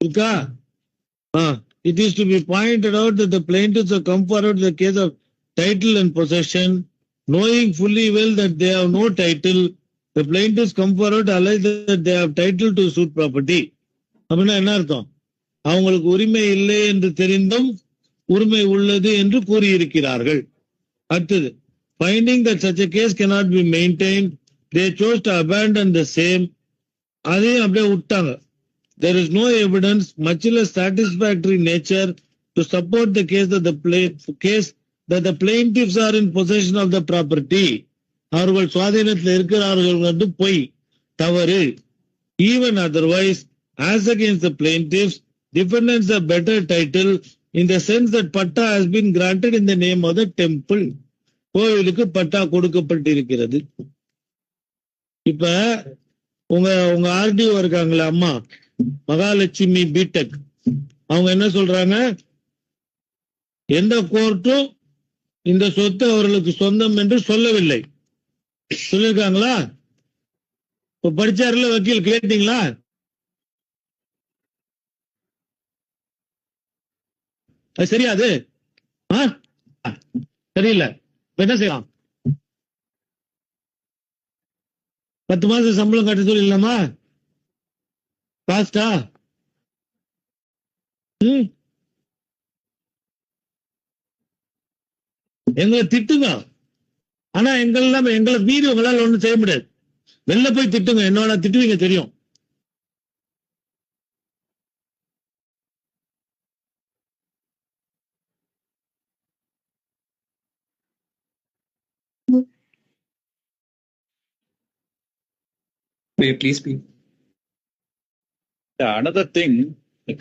இருக்கா it is to be pointed out the plaintiffs come forward the case of title and possession knowing fully well that they have no title the plaintiffs come forward allege that they have title to suit property அப்படின்னா என்ன அர்த்தம் அவங்களுக்கு உரிமை இல்லை என்று தெரிந்தும் உரிமை உள்ளது என்று கூறியிருக்கிறார்கள் அடுத்தது finding that such case cannot be maintain they chose to abandon the same அதையும் அப்படியே விட்டாங்க there is no evidence, much less satisfactory nature, to support the case that the pla- case that the plaintiffs are in possession அவர்கள் சுவாதீனத்தில் இருக்கிறார்கள் என்று பொய் தவறு even otherwise as against the plaintiffs defendants a better title இந்த sense that patta has been granted the name of the temple கோவிலுக்கு பட்டா கொடுக்கப்பட்டிருக்கிறது இப்ப உங்க உங்க ஆர்டிஓ இருக்காங்களா அம்மா மகாலட்சுமி பிடெக் அவங்க என்ன சொல்றாங்க? எந்த கோர்ட்டும் இந்த சொத்து அவர்களுக்கு சொந்தம் என்று சொல்லவில்லை. சொல்லிருக்காங்களா? இப்ப படிச்சாருல வக்கீல் கேட்டீங்களா? அது சரியா அது? சரியில்லை. இப்ப என்ன செய்யலாம்? பத்து மாசம் சம்பளம் கட்ட சொல்லிடலாமா? பாஸ்டா? எங்களை திட்டுங்க. ஆனா எங்கெல்லாம் எங்களை மீறி உங்களால ஒண்ணும் செய்ய முடியாது. வெளில போய் திட்டுங்க. என்னோட திட்டுவீங்க தெரியும். Please I please another thing, the